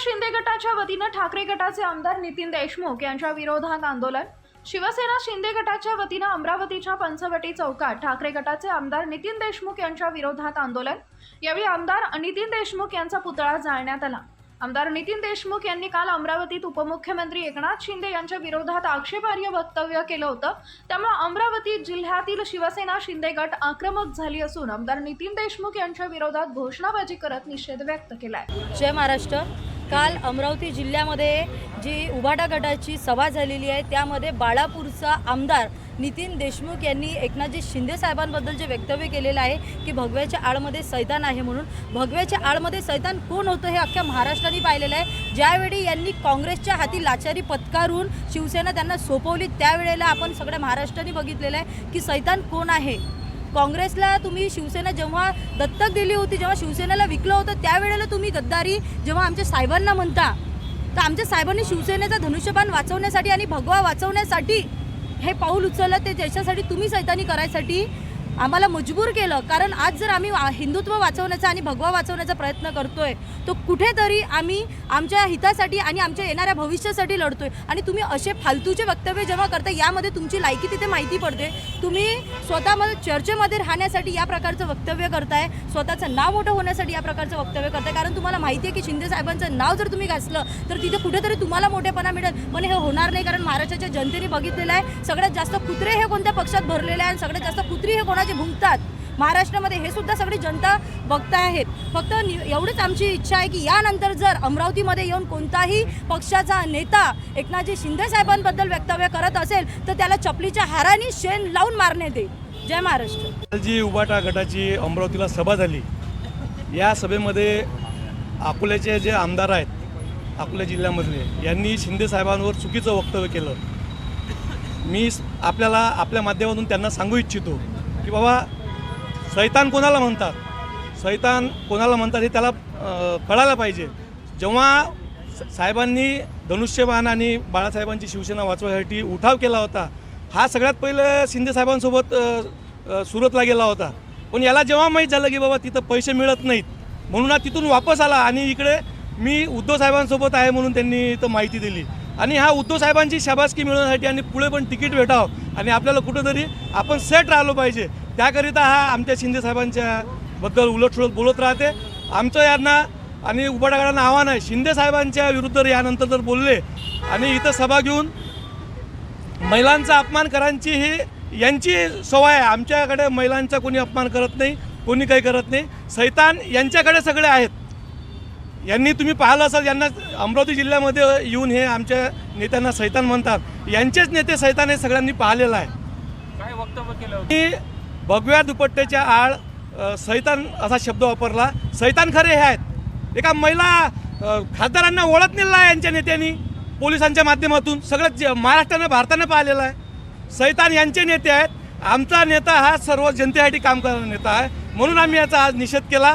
शिंदे गटाच्या वतीनं ठाकरे गटाचे आमदार नितीन देशमुख यांच्या विरोधात आंदोलन. शिवसेना शिंदे गटाच्या वतीनं अमरावतीच्या पंचवटी चौकात ठाकरे गटाचे आमदार नितीन देशमुख यांच्या विरोधात आंदोलन. यावेळी आमदार नितीन देशमुख यांचा पुतळा जाळण्यात आला. आमदार नितीन देशमुख यांनी काल अमरावतीत उपमुख्यमंत्री एकनाथ शिंदे यांच्या विरोधात आक्षेपार्ह वक्तव्य केलं होतं. त्यामुळे अमरावती जिल्ह्यातील शिवसेना शिंदे गट आक्रमक झाली असून आमदार नितीन देशमुख यांच्या विरोधात घोषणाबाजी करत निषेध व्यक्त केलाय. जय महाराष्ट्र. काल अमरावती जिल्ह्यामध्ये जी उभाटा गटाची सभा झालेली आहे त्यामध्ये बाळापूरचा आमदार नितीन देशमुख यांनी एकनाथजी शिंदे साहेबांबद्दल जे वक्तव्य केलेलं आहे की भगव्याच्या आळमध्ये सैतान आहे म्हणून. भगव्याच्या आळमध्ये सैतान कोण होतं हे अख्ख्या महाराष्ट्राने पाहिलेलं आहे. ज्यावेळी यांनी काँग्रेसच्या हाती लाचारी पत्कारून शिवसेना त्यांना सोपवली त्यावेळेला आपण सगळ्या महाराष्ट्राने बघितलेलं आहे की सैतान कोण आहे? काँग्रेसला तुम्ही शिवसेना जेव्हा दत्तक दिली होती जेव्हा शिवसेनेला विकलं होतं त्यावेळेला तुम्ही गद्दारी जेव्हा आमच्या साहेबांना म्हणता तर आमच्या साहेबांनी शिवसेनेचा धनुष्यबाण वाचवण्यासाठी आणि भगवा वाचवण्यासाठी हे पाऊल उचललं ते ज्याच्यासाठी तुम्ही सैतानी करायसाठी आम्हाला मजबूर केलं. कारण आज जर आम्ही हिंदुत्व वाचवण्याचा आणि भगवा वाचवण्याचा प्रयत्न करतोय तो कुठेतरी आम्ही आमच्या हितासाठी आणि आमच्या येणाऱ्या भविष्यासाठी लढतोय. आणि तुम्ही असे फालतूचे वक्तव्य जेव्हा करता यामध्ये तुमची लायकी तिथे माहिती पडते. तुम्ही स्वतःमध्ये चर्चेमध्ये राहण्यासाठी या प्रकारचं वक्तव्य करताय. स्वतःचं नाव मोठं होण्यासाठी या प्रकारचं वक्तव्य करताय. कारण तुम्हाला माहिती आहे की शिंदे साहेबांचं नाव जर तुम्ही घासलं तर तिथे कुठेतरी तुम्हाला मोठेपणा मिळेल. पण हे होणार नाही कारण महाराष्ट्राच्या जनतेने बघितलेलं आहे. सगळ्यात जास्त कुत्रे हे कोणत्या पक्षात भरलेले आहे आणि सगळ्यात जास्त कुत्री हे कोणाचे भुंकतात महाराष्ट्रामध्ये हे सुद्धा सगळी जनता बघताय आहेत. फक्त एवढीच आमची इच्छा आहे की यानंतर जर अमरावतीमध्ये येऊन कोणताही पक्षाचा नेता एकनाथजी शिंदे साहेबांबद्दल वक्तव्य करत असेल तर त्याला चपलीच्या हाराने शेण लावून मारण्यात येईल. जय महाराष्ट्र. जी उबाटा गटाची अमरावतीला सभा झाली या सभेमध्ये अकोल्याचे जे आमदार आहेत अकोला जिल्ह्यामधले यांनी शिंदे साहेबांवर चुकीचं वक्तव्य केलं. मी आपल्याला आपल्या माध्यमातून त्यांना सांगू इच्छितो की बाबा सैतान कोणाला म्हणतात? सैतान कोणाला म्हणतात हे त्याला कळायला पाहिजे. जेव्हा स- साहेबांनी धनुष्यबाण आणि बाळासाहेबांची शिवसेना वाचवण्यासाठी उठाव केला होता हा सगळ्यात पहिलं शिंदे साहेबांसोबत सुरतला गेला होता. पण याला जेव्हा माहीत झालं की बाबा तिथं पैसे मिळत नाहीत म्हणून हा तिथून वापस आला आणि इकडे मी उद्धव साहेबांसोबत आहे म्हणून त्यांनी इथं माहिती दिली. आणि हा उद्धव साहेबांची शाबासकी मिळवण्यासाठी आणि पुढे पण तिकीट भेटावं आणि आपल्याला कुठंतरी आपण सेट राहिलो पाहिजे. त्याकरिता हा आमच्या शिंदे साहेबांच्या बद्दल उलटसुलट बोलत राहते. आमचं यांना आणि उबाटागडांना आव्हान आहे. शिंदे साहेबांच्या विरुद्ध यानंतर जर बोलले आणि इथं सभा घेऊन महिलांचा अपमान करायची ही यांची सवय आहे. आमच्याकडे महिलांचा कोणी अपमान करत नाही कोणी काही करत नाही. सैतान यांच्याकडे सगळे आहेत. यांनी तुम्ही पाहिलं असाल यांना अमरावती जिल्ह्यामध्ये येऊन हे आमच्या नेत्यांना सैतान म्हणतात. यांचेच नेते सैतान हे सगळ्यांनी पाहिलेलं आहे. काय वक्तव्य केलं मी भगव्या दुपट्ट्याच्या आड अ, सैतान असा शब्द वापरला. सैतान खरे हे आहेत. एका महिला खासदारांना ओळख नेला आहे यांच्या नेत्यांनी. पोलिसांच्या माध्यमातून सगळं जे महाराष्ट्रानं भारतानं पाहिलेलं आहे. सैतान यांचे नेते आहेत. आमचा नेता हा सर्व जनतेसाठी काम करणारा नेता आहे. म्हणून आम्ही याचा आज निषेध केला.